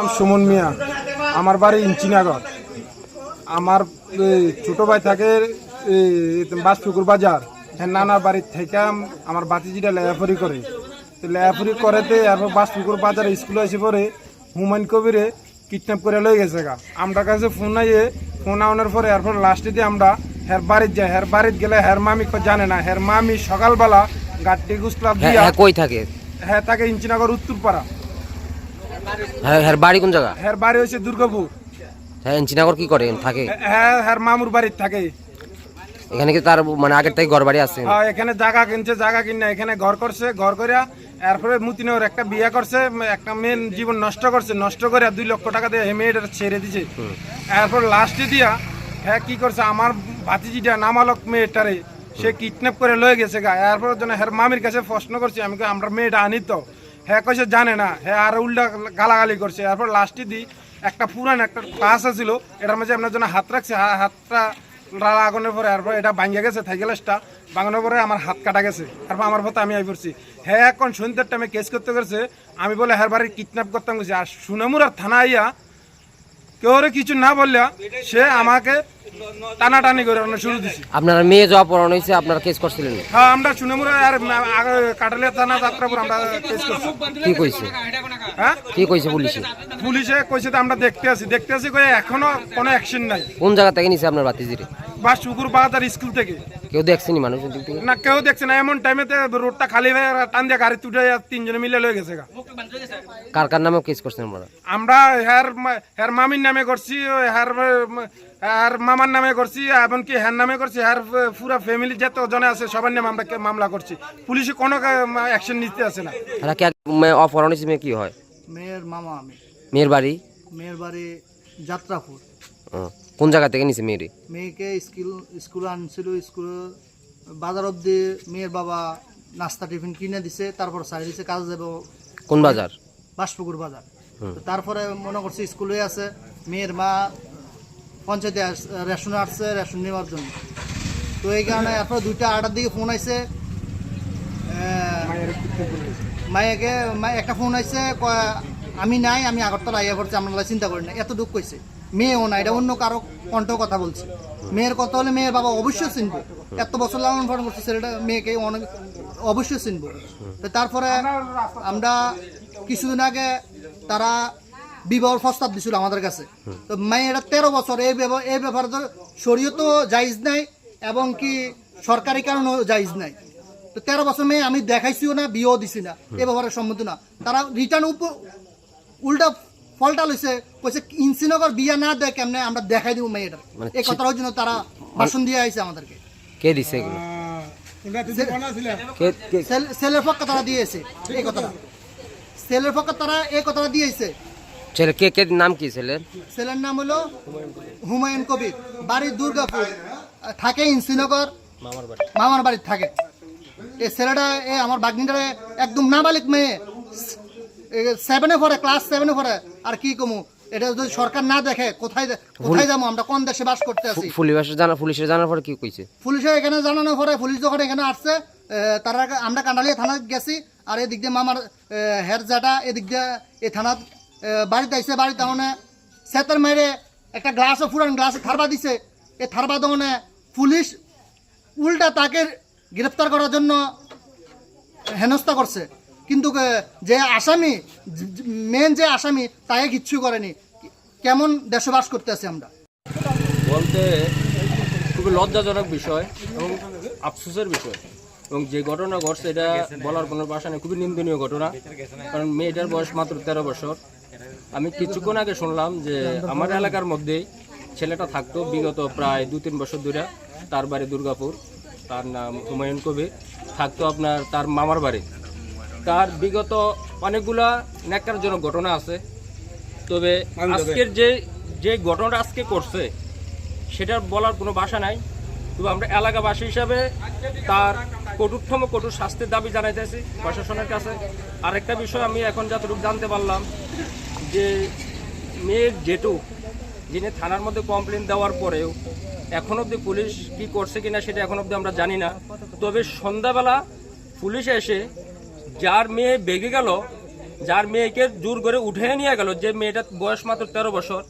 নাম সুমন মিয়া। আমার বাড়ি ইঞ্চিনাগর। আমার এই, ছোট ভাই থাকে বাসপুকুর বাজার। হ্যাঁ নানার বাড়ির থেকে আমার বাতিজিটা লেয়াফরি করে। তো লেয়াফরি করেতে এরপর বাসপুকুর বাজারে স্কুলে এসে পরে হুমায়ুন কবিরে কিডন্যাপ করে লয়ে গেছে গা। আমরা কাছে ফোন আইয়ে ফোন আনার পরে এরপর লাস্টে দিয়ে আমরা হের বাড়ির যাই হের বাড়ির গেলে হের মামি কো জানে না। হের মামি সকালবেলা গাড়ি গুসলা হ্যাঁ দিয়া হ্যাঁ কই থাকে? হ্যাঁ তাকে ইঞ্চিনাগর উত্তরপাড়া। হ্যাঁ হ্যাঁ বাড়ি কোন জায়গা? হের বাড়ি হয়েছে দুর্গাপুর। হ্যাঁ এনচিনাগর কি করে? থাকে? হ্যাঁ হ্যাঁ মামুর বাড়ির থাকে। এখানে কি তার মানে আগের থেকে ঘর বাড়ি আছে? হ্যাঁ, এখানে জায়গা কিনছে জায়গা কিনে এখানে ঘর করছে ঘর করিয়া এরপরে মুতিনগর একটা বিয়ে করছে একটা মেন জীবন নষ্ট করছে নষ্ট করে দুই লক্ষ টাকা দিয়ে মেয়েটা ছেড়ে দিছে। এরপর লাস্টে দিয়া হ্যাঁ কি করছে আমার ভাতিজিটা নামালক মেয়েটারে সে কিডন্যাপ করে লয়ে গেছে গা। এরপর জন্য হ্যাঁ মামির কাছে প্রশ্ন করছি আমি আমরা মেয়েটা আনি তো। হ্যাঁ কইসে জানে না হ্যাঁ আর উল্টা গালাগালি করছে। এরপর লাস্টে দিই একটা পুরান একটা ক্লাস আছিল, এটার মাঝে আপনার জন্য হাত রাখছে হাতটা আগুনের পরে এরপর এটা বাঙিয়ে গেছে থাইকেলাসটা ভাঙানোর পরে আমার হাত কাটা গেছে। তারপর আমার পথে আমি আই পড়ছি। হ্যাঁ এখন সন্ধ্যার টাইমে কেস করতে গেছে, আমি বলে হ্যাঁ বাড়ি কিডন্যাপ করতাম গেছি আর সুনামুরার থানা আইয়া কেউ কিছু না বললে সে আমাকে টানাটানি করে আমরা শুরু দিছি। আপনার মেয়ে যাওয়া পড়ানো হয়েছে আপনারা কেস করছিলেন? হ্যাঁ আমরা সুনামুরা আর কাটালিয়া থানা যাত্রাপুর আমরা কেস করছি। কি কইছে? হ্যাঁ? কি কইছে পুলিশে? পুলিশে কইছে আমরা দেখতে আছি। দেখতে আছি কই এখনও কোনো অ্যাকশন নাই। কোন জায়গা থেকে নিছে আপনার বাতিজিরে? বা শুকুর বাজার স্কুল থেকে। কেউ দেখছেনি মানুষ দিক? থেকে না কেউ দেখছে না। এমন টাইমেতে রোডটা খালি হয়ে টান দিয়ে গাড়ি তুটে তিনজনে মিলে লয়ে গেছে কার কার নামে কেস করছেন আপনারা? আমরা হ্যার হ্যার মামির নামে করছি হ্যার হ্যার মামার নামে করছি এমনকি হ্যার নামে করছি হ্যার পুরা ফ্যামিলি যত জনে আছে সবার নামে আমরা কে- মামলা করছি। পুলিশে কোনো অ্যাকশন নিতে আসে না। তারা কি অপহরণ মেয়ে কি হয়? মেয়ের মামা আমি। মেয়ের বাড়ি? মেয়ের বাড়ি যাত্রাপুর। কোন জায়গা থেকে নিছে মেয়েরে? মেয়েকে স্কুল স্কুলে আনছিল স্কুলে বাজার অবধি মেয়ের বাবা নাস্তা টিফিন কিনে দিছে তারপর সারি দিছে কাজ যাবে। কোন বাজার? বাসপুকুর বাজার। তারপরে মনে করছি স্কুলে আছে মেয়ের মা পঞ্চায়েতে রেশনে আসছে রেশন নেওয়ার জন্য। তো এই কারণে এরপর দুইটা আটার দিকে ফোন আইছে মায়েকে মায়ে একটা ফোন আইছে আমি নাই আমি আগরতলা আইয়া পড়ছি আমরা চিন্তা করি না। এত দুঃখ কইছে। মেয়েও না, এটা অন্য কারও কণ্ঠ কথা বলছে। মেয়ের কথা হলে মেয়ের বাবা অবশ্যই চিনবো। এত বছর লালন পালন করছে, ছেলেটা মেয়েকে অনেক অবশ্যই চিনবো। তো তারপরে আমরা কিছুদিন আগে তারা বিবাহ প্রস্তাব দিছিল আমাদের কাছে। তো মেয়েরা তেরো বছর, এই এই ব্যাপারে তো শরীয়ত জায়জ নাই, এবং কি সরকারি কারণেও জায়জ নাই। তো তেরো বছর মেয়ে আমি দেখাইছিও না, বিয়েও দিছি না, এ ব্যাপারে সম্মতি না। তারা রিটার্ন উল্টা ফলটা লইছে কইছে ইনসিনগর বিয়া না দেয় কেমনে আমরা দেখাই দিব মেয়েটার। মানে এই কথাটার জন্য তারা ভাষণ দিয়ে আইছে আমাদেরকে। কে দিছে এগুলো? কে কে- সেল- সেলের পক্ষে তারা দিয়েছে এই কথাটা। সেলের পক্ষে তারা এই কথাটা দিয়েছে। ছেলে কে কে নাম কি ছেলের? ছেলের নাম হলো হুমায়ুন কবির। বাড়ি দুর্গাপুর থাকে ইনসিনগর মামার বাড়ি। থাকে। এই ছেলেটা এ আমার বাগনিটারে একদম নাবালিক মেয়ে। সেভেনে পড়ে ক্লাস সেভেনে পড়ে আর কি কমু? এটা যদি সরকার না দেখে কোথায় কোথায় যাব? আমরা কোন দেশে বাস করতে আছি? পুলিশের জানা পুলিশের জানার পরে কি কইছে? পুলিশের এখানে জানানোর পরে পুলিশ যখন এখানে আসছে এ, তারা আমরা কান্ডালিয়া থানা গেছি আর এদিক দিয়ে মামার হের জাটা এদিক দিয়ে এই থানাত এ, বাড়িতে আইসে বাড়িতে মানে সেতের মেরে একটা গ্লাসও ফুরান গ্লাসে থারবা দিছে। এই থারবা দমনে পুলিশ উল্টা তাকে গ্রেফতার করার জন্য হেনস্থা করছে। কিন্তু যে আসামি মেন যে আসামি, তাই কিচ্ছু করেনি। কেমন দেশে বাস করতে আছি আমরা? বলতে খুবই লজ্জাজনক বিষয় এবং আফসোসের বিষয়। এবং যে ঘটনা ঘটছে, এটা বলার কোনো ভাষা নেই। খুবই নিন্দনীয় ঘটনা, কারণ মেয়েটার বয়স মাত্র তেরো বছর। আমি কিছুক্ষণ আগে শুনলাম যে, আমার এলাকার মধ্যেই ছেলেটা থাকতো, বিগত প্রায় দু তিন বছর ধরে তার বাড়ি দুর্গাপুর। তার নাম হুমায়ুন কবির। থাকতো আপনার তার মামার বাড়ি। তার বিগত অনেকগুলা ন্যাক্কারজনক ঘটনা আছে। তবে আজকের যে যে ঘটনাটা আজকে করছে সেটা বলার কোনো ভাষা নাই। তবে আমরা এলাকাবাসী হিসাবে তার কঠোরতম কঠোর শাস্তির দাবি জানাইতেছি প্রশাসনের কাছে। আরেকটা বিষয় আমি এখন যতটুকু জানতে পারলাম যে মেয়ের জেঠু যিনি থানার মধ্যে কমপ্লেন দেওয়ার পরেও এখন অবধি পুলিশ কি করছে কিনা সেটা এখন অবধি আমরা জানি না। তবে সন্ধ্যাবেলা পুলিশ এসে যার মেয়ে বেগে গেল, যার মেয়েকে জোর করে উঠে নিয়ে গেল, যে মেয়েটার বয়স মাত্র তেরো বছর,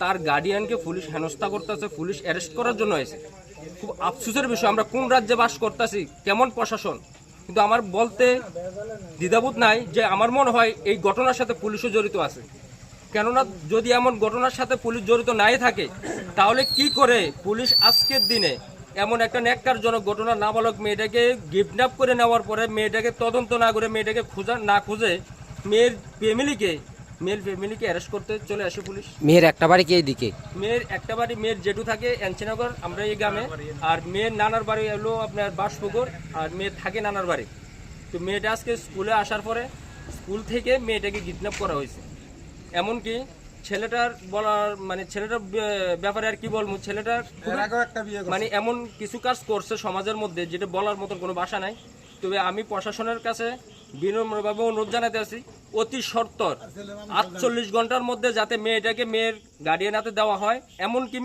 তার গার্ডিয়ানকে পুলিশ হেনস্থা করতেছে, পুলিশ অ্যারেস্ট করার জন্য হয়েছে খুব আফসোসের বিষয়, আমরা কোন রাজ্যে বাস করতেছি, কেমন প্রশাসন? কিন্তু আমার বলতে দ্বিধাবোধ নাই যে আমার মনে হয় এই ঘটনার সাথে পুলিশও জড়িত আছে। কেননা যদি এমন ঘটনার সাথে পুলিশ জড়িত নাই থাকে, তাহলে কি করে পুলিশ আজকের দিনে এমন একটা ন্যাক্কারজনক ঘটনা নাবালক মেয়েটাকে কিডন্যাপ করে নেওয়ার পরে মেয়েটাকে তদন্ত না করে মেয়েটাকে খোঁজা না খুঁজে মেয়ের ফ্যামিলিকে মেয়ের ফ্যামিলিকে অ্যারেস্ট করতে চলে আসে পুলিশ। মেয়ের একটা বাড়ি কি এইদিকে? মেয়ের একটা বাড়ি মেয়ের জেঠু থাকে এনচিনগর আমরা এই গ্রামে। আর মেয়ের নানার বাড়ি হলো আপনার বাসপুকুর আর মেয়ের থাকে নানার বাড়ি। তো মেয়েটা আজকে স্কুলে আসার পরে স্কুল থেকে মেয়েটাকে কিডন্যাপ করা হয়েছে। এমনকি ছেলেটার বলার মানে ছেলেটার ব্যাপারে আর কি বলব? ছেলেটার। মানে এমন কিছু কাজ করছে সমাজের মধ্যে যেটা বলার মতন কোনো ভাষা নাই। তবে আমি প্রশাসনের কাছে বিনম্রভাবে অনুরোধ জানাতে আছি অতি সত্তর আটচল্লিশ ঘণ্টার মধ্যে যাতে মেয়েটাকে মেয়ের গার্ডিয়ান হাতে দেওয়া হয় এমনকি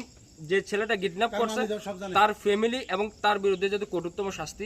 যে ছেলেটা কিডন্যাপ করছে তার ফ্যামিলি এবং তার বিরুদ্ধে যাতে কঠোরতম শাস্তি